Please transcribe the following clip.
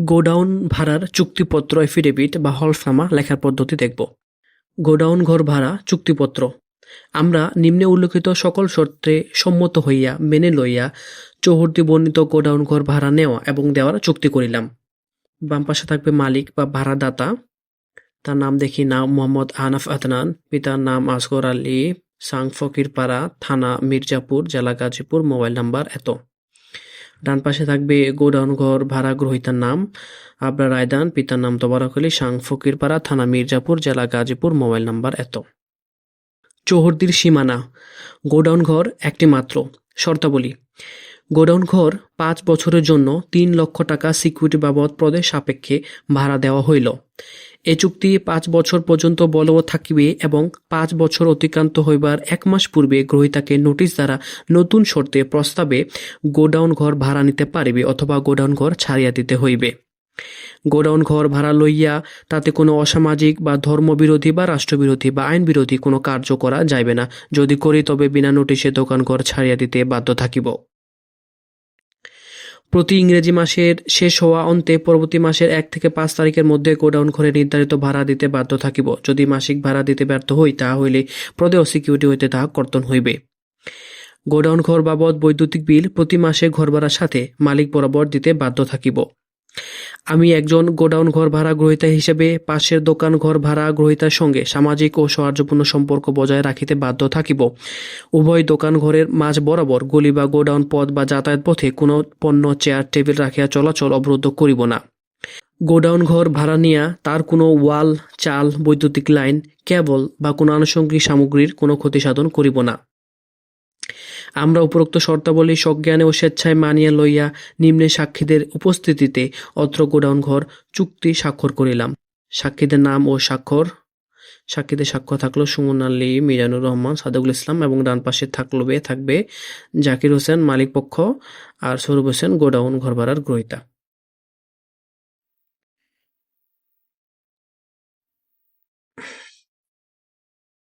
Godown ভাড়ার চুক্তিপত্র affidavit বা হলফনামা লেখার পদ্ধতি দেখব। গোডাউন ঘর ভাড়া চুক্তিপত্র। আমরা নিম্নে উল্লেখিত সকল শর্তে সম্মত হইয়া, মেনে লইয়া চৌহদ্দি বর্ণিত গোডাউন ঘর ভাড়া নেওয়া এবং দেওয়ার চুক্তি করিলাম। বাম পাশে থাকবে মালিক বা ভাড়াদাতা। তার নাম দেখি নাম মোহাম্মদ আনাফ আদনান। পিতার নাম আসগর আলী। সাং ফকিরপাড়া থানা মির্জাপুর, জেলা গাজীপুর, মোবাইল নাম্বার এত। ডান পাশে থাকবে গোডাউন ঘর, ভাড়া গ্রহীতার নাম। আবরার রায়দান পিতার নাম তোবারক আলী সাং ফকিরপাড়া, থানা মির্জাপুর, জেলা গাজীপুর, মোবাইল নাম্বার এত। চৌহদ্দির সীমানা, গোডাউন ঘর একটি মাত্র। শর্তাবলী, গোডাউন ঘর পাঁচ বছরের জন্য তিন লক্ষ টাকা সিকিউরিটি বাবদ প্রদেশ সাপেক্ষে ভাড়া দেওয়া হইল। এ চুক্তি পাঁচ বছর পর্যন্ত বলবৎ থাকিবে এবং পাঁচ বছর অতিক্রান্ত হইবার এক মাস পূর্বে গ্রহীতাকে নোটিশ দ্বারা নতুন শর্তে প্রস্তাবে গোডাউন ঘর ভাড়া নিতে পারিবে অথবা গোডাউন ঘর ছাড়িয়া দিতে হইবে। গোডাউন ঘর ভাড়া লইয়া তাতে কোনো অসামাজিক বা ধর্মবিরোধী বা রাষ্ট্রবিরোধী বা আইন বিরোধী কোনো কার্য করা যাইবে না। যদি করি, তবে বিনা নোটিশে দোকান ঘর ছাড়িয়া দিতে বাধ্য থাকিব। প্রতি ইংরেজি মাসের শেষ হওয়া অন্তে পরবর্তী মাসের এক থেকে পাঁচ তারিখের মধ্যে গোডাউন ঘরে নির্ধারিত ভাড়া দিতে বাধ্য থাকিব। যদি মাসিক ভাড়া দিতে ব্যর্থ হই তাহা হইলে প্রদেয় সিকিউরিটি হইতে তাহা কর্তন হইবে। গোডাউন ঘর বাবদ বৈদ্যুতিক বিল প্রতি মাসে ঘর ভাড়ার সাথে মালিক বরাবর দিতে বাধ্য থাকিব। আমি একজন গোডাউন ঘর ভাড়া গ্রহীতা হিসেবে পাশের দোকান ঘর ভাড়া গ্রহীতার সঙ্গে সামাজিক ও সৌহার্দ্যপূর্ণ সম্পর্ক বজায় রাখিতে বাধ্য থাকিব। উভয় দোকান ঘরের মাঝ বরাবর গলি বা গোডাউন পথ বা যাতায়াত পথে কোনো পণ্য, চেয়ার, টেবিল রাখিয়া চলাচল অবরুদ্ধ করিব না। গোডাউন ঘর ভাড়া নিয়া তার কোনো ওয়াল, চাল, বৈদ্যুতিক লাইন, কেবল বা কোনো আনুষঙ্গিক সামগ্রীর কোনো ক্ষতি সাধন করিব না। আমরা উপরোক্ত শর্তাবলী সজ্ঞানে ও স্বেচ্ছায় মানিয়া লইয়া নিম্নে সাক্ষীদের উপস্থিতিতে অত্র গোডাউন ঘর চুক্তি স্বাক্ষর করিলাম। সাক্ষীদের নাম ও স্বাক্ষর। সাক্ষীদের স্বাক্ষর থাকল সুমন আলী, মিজানুর রহমান, সাদুকুল ইসলাম এবং ডান পাশে থাকবে থাকবে জাকির হোসেন, মালিক পক্ষ আর সৌরভ হোসেন, গোডাউন ঘর ভাড়ার গ্রহীতা।